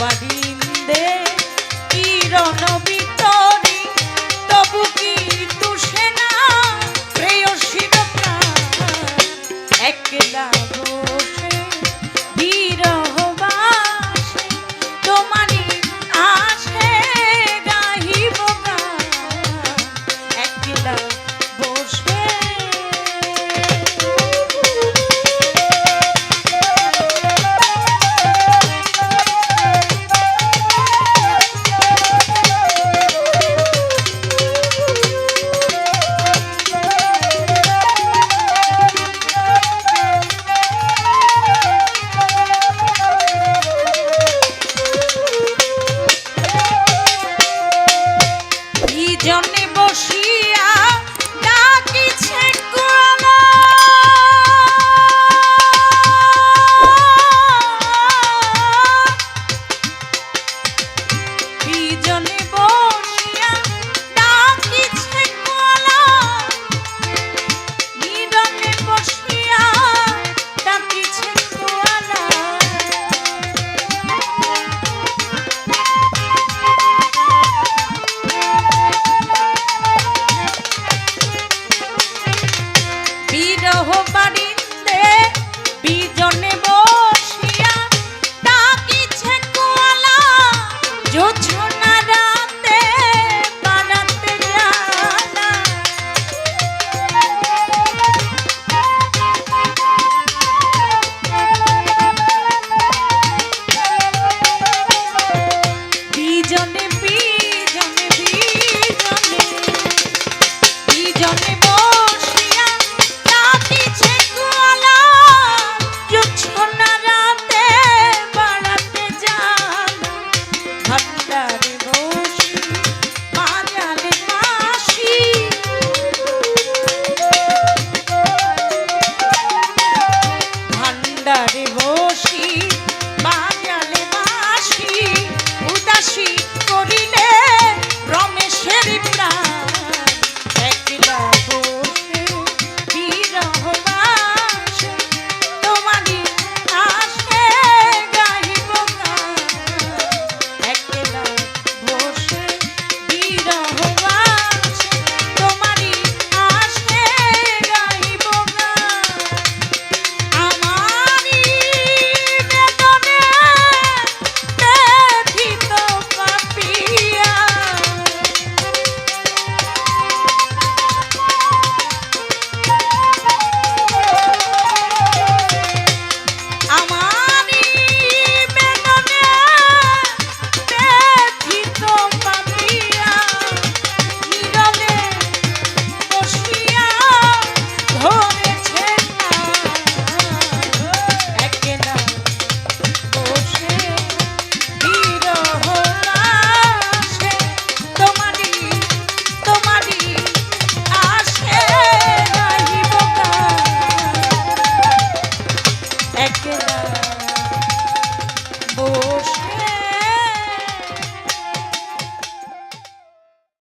বাহিন্দে কিরণ বিতরি তবু কি তুষে না প্রেয়সী প্রাণ? একলা গো ho bani